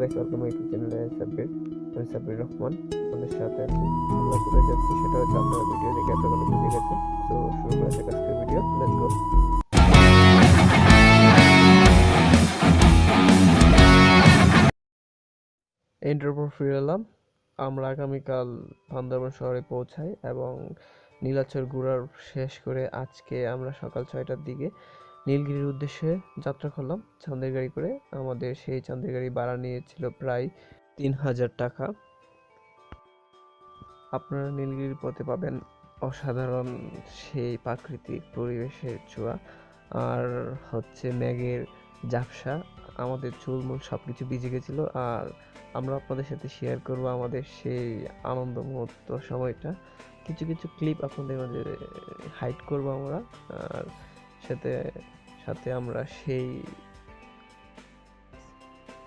Guys welcome YouTube চ্যানেলে সাব্বির আমি সাব্বির রহমান, আমাদের সাথে আছি। আমরা কোথায় যাচ্ছি সেটা হচ্ছে আপনারা ভিডিও দেখে এতক্ষণ বুঝে গেছেন তো শুরু করা যাক আজকের ভিডিও লেটস গো এন্টার পর ফিরে এলাম। আমরা আগামীকাল বান্দরবান শহরে পৌঁছাই এবং নীলাচল ঘোরার শেষ করে আজকে আমরা সকাল ছয়টার দিকে নীলগিরির উদ্দেশ্যে যাত্রা করলাম। চাঁদের গাড়ি করে আমাদের সেই চাঁদের গাড়ি ভাড়া নিয়েছিল প্রায় তিন হাজার টাকা। আপনারা নীলগিরির পথে পাবেন অসাধারণ সেই প্রাকৃতিক পরিবেশের ছোঁয়া। আর হচ্ছে ম্যাগের ঝাপসা, আমাদের চুলমুল সব কিছু ভিজে গেছিল। আর আমরা আপনাদের সাথে শেয়ার করব আমাদের সেই আনন্দ মুহূর্ত সময়টা। কিছু কিছু ক্লিপ আপনাদের মাঝে হাইড করব আমরা। আর সাথে সাথে আমরা সেই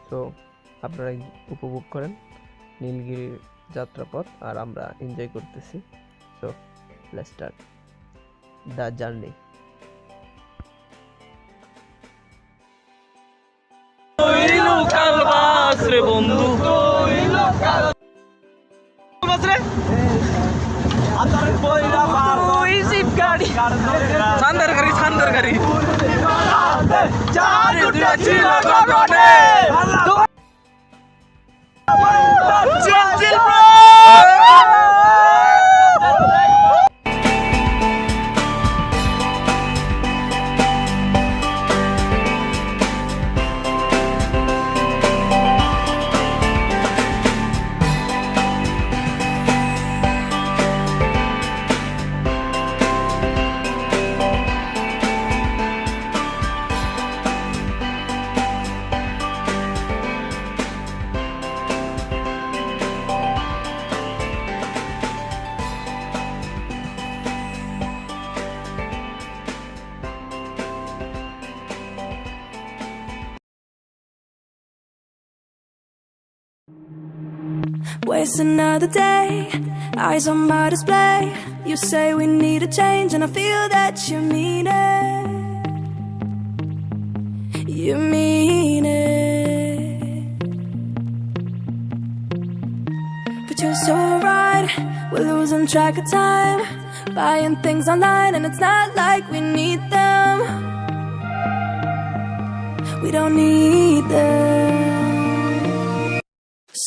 তো আপনারা উপভোগ করেন নীলগিরির যাত্রাপথ আর আমরা এনজয় করতেছি। So let's start the journey বন্ধু। গাড়ি। करी। तू Waste another day, eyes on my display. You say we need a change, and I feel that you mean it. You mean it. But you're so right, we're losing track of time. Buying things online, and it's not like we need them. We don't need them.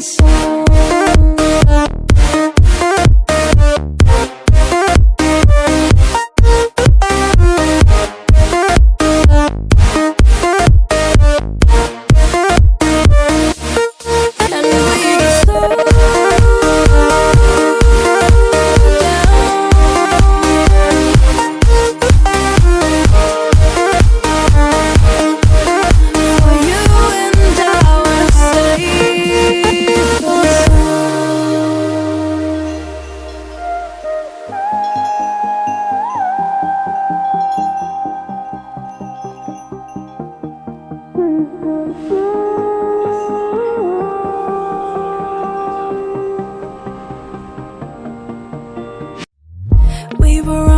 inside.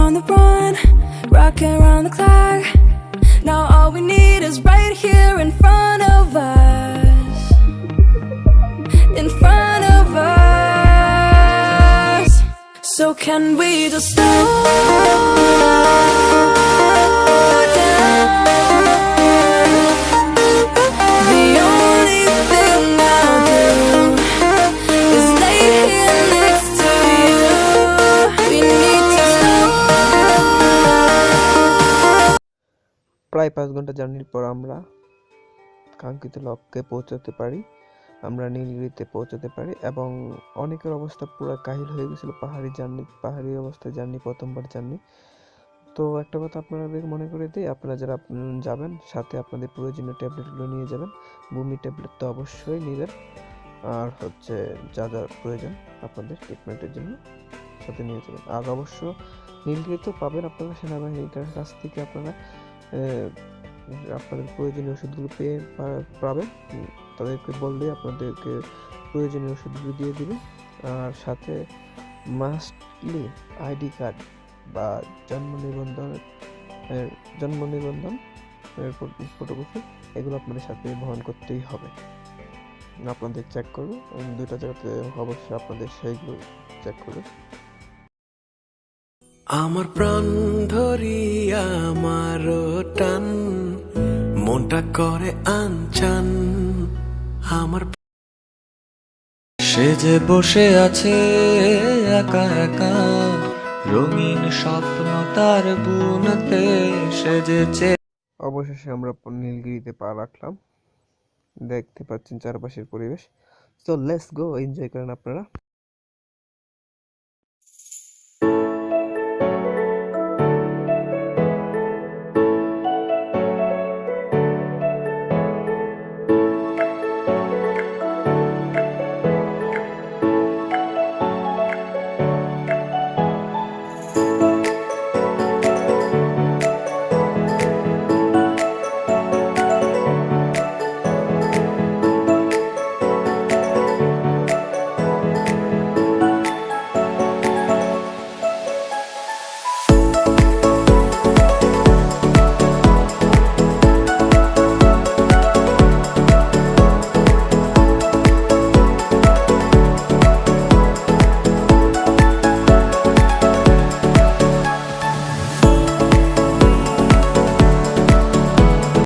On the run, rocking around the clock. Now all we need is right here in front of us. In front of us. So can we just slow down? প্রায় পাঁচ ঘণ্টা জার্নির পর আমরা কাঙ্ক্ষিত লক্ষ্যে পৌঁছাতে পারি, আমরা নীলগিরিতে পৌঁছাতে পারি এবং অনেকের অবস্থা পুরো কাহিল হয়ে গেছিল পাহাড়ি জার্নি, পাহাড়ি অবস্থায় জার্নি, প্রথমবার জার্নি। তো একটা কথা আপনাদের মনে করে দিই, আপনারা যারা যাবেন, সাথে আপনাদের প্রয়োজনীয় ট্যাবলেটগুলো নিয়ে যাবেন, বমি ট্যাবলেট তো অবশ্যই নেবেন। আর হচ্ছে যা যা প্রয়োজন আপনাদের ট্রিটমেন্টের জন্য সাথে নিয়ে যাবেন। আর অবশ্য নীলগিরি তো পাবেন আপনারা সেনাবাহিনীর কাছ থেকে আপনারা আপনাদের প্রয়োজনীয় ওষুধগুলো পেয়ে পাবেন তাদেরকে বললে আপনাদেরকে প্রয়োজনীয় ওষুধগুলো দিয়ে দিবে। আর সাথে মাস্টলি আইডি কার্ড বা জন্ম নিবন্ধনের এর জন্ম নিবন্ধন ফটোকপি, এগুলো আপনাদের সাথে বহন করতেই হবে। আপনাদের চেক করবে দুইটা জায়গাতে অবশ্যই আপনাদের সেইগুলো চেক করবে আমার প্রাণ ধরি আমার টান মনটা করে আনচান। আমার সে যে বসে আছে একা একা রঙিন স্বপ্ন তার বুনতে সে যে চেয়ে অবশেষে আমরা নীলগিরিতে পা রাখলাম। দেখতে পাচ্ছেন চারপাশের পরিবেশ। তো লেটস গো এনজয় করেন আপনারা।